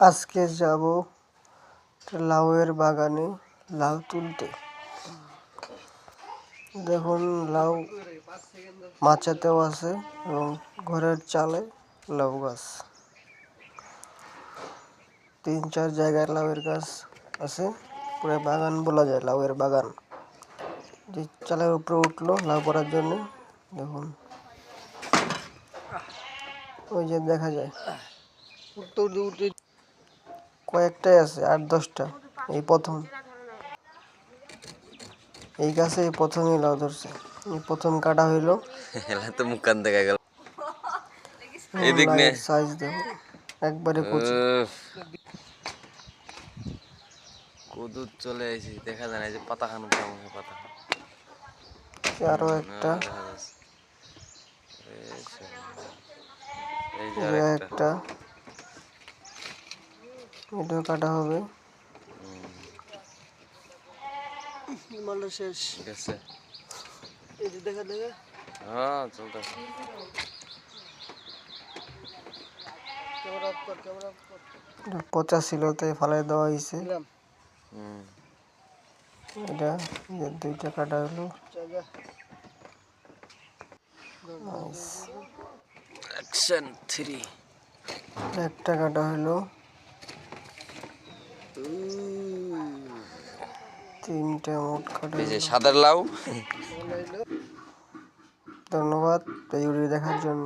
আজকে যাব লাউয়ের বাগানে লাউ তুলতে। দেখুন, লাউ মাচাতেও আছে এবং ঘরের চালে লাউ গাছ। তিন, চার জায়গায় লাউয়ের গাছ আছে। পুরো বাগান বলা যায়, লাউয়ের বাগান। যে চালের উপরে উঠল লাউ করার জন্য, দেখুন। ওই যে দেখা যায়। কয়েকটাই আছে আট দশটা। এই প্রথম। এই গাছে এই প্রথমই লাউ ধরছে। এই প্রথম কাটা হইল। এলা তো মুখান দেখা গেল। এদিক নে সাইজ দেখো। একবারে কদুর চলে আইছি দেখা যায় না এই যে পাতা খানো কেমন পাতা আরও একটা? এই যে একটা এটাও কাটা হবে। শেষ। ঠিক আছে। এই যে দেখা দেখা। হ্যাঁ এটা পচা ছিল তাই ফালাই দেওয়া হয়েছে। হুম। এটা দুইটা কাটা হলো। একটা কাটা হলো। তিনটা মোট কাটা এই যে। সাদার লাউ ধন্যবাদ এই ভিডিও দেখার জন্য